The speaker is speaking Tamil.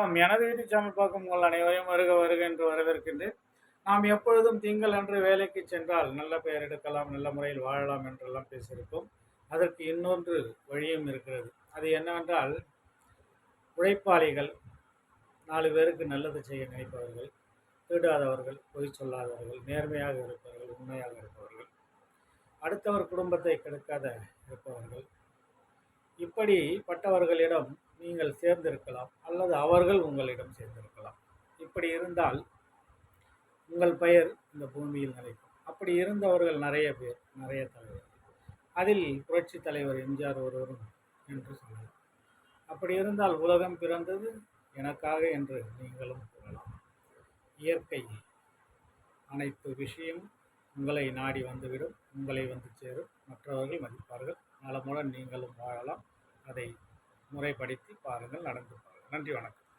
வணக்கம் எனது யூடியூப் சேனல் பார்க்கும் உங்கள் அனைவரையும் வருக வருக என்று வரவேற்கின்றேன். நாம் எப்பொழுதும் திங்கள் அன்று வேலைக்கு சென்றால் நல்ல பெயர் எடுக்கலாம் நல்ல முறையில் வாழலாம் என்றெல்லாம் பேசியிருக்கோம். அதற்கு இன்னொன்று வழியும் இருக்கிறது. அது என்னவென்றால் உழைப்பாளிகள் நாலு பேருக்கு நல்லது செய்ய நினைப்பவர்கள் திருடாதவர்கள் பொய் சொல்லாதவர்கள் நேர்மையாக இருப்பவர்கள் உண்மையாக இருப்பவர்கள் அடுத்தவர் குடும்பத்தை கெடுக்காத இருப்பவர்கள். இப்படிப்பட்டவர்களிடம் நீங்கள் சேர்ந்திருக்கலாம் அல்லது அவர்கள் உங்களிடம் சேர்ந்திருக்கலாம். இப்படி இருந்தால் உங்கள் பெயர் இந்த பூமியில் நிலைக்கும். அப்படி இருந்தவர்கள் நிறைய பேர் நிறைய தலைவர். அதில் புரட்சி தலைவர் எம்ஜிஆர் ஒருவரும் என்று சொல்லலாம். அப்படி இருந்தால் உலகம் பிறந்தது எனக்காக என்று நீங்களும் கூறலாம். இயற்கை அனைத்து விஷயம் உங்களை நாடி வந்துவிடும் உங்களை வந்து சேரும். மற்றவர்கள் மதிப்பார்கள். நலமுடன் நீங்களும் வாழலாம். அதை முறைப்படுத்தி பாருங்கள் நடந்து பாருங்கள். நன்றி வணக்கம்.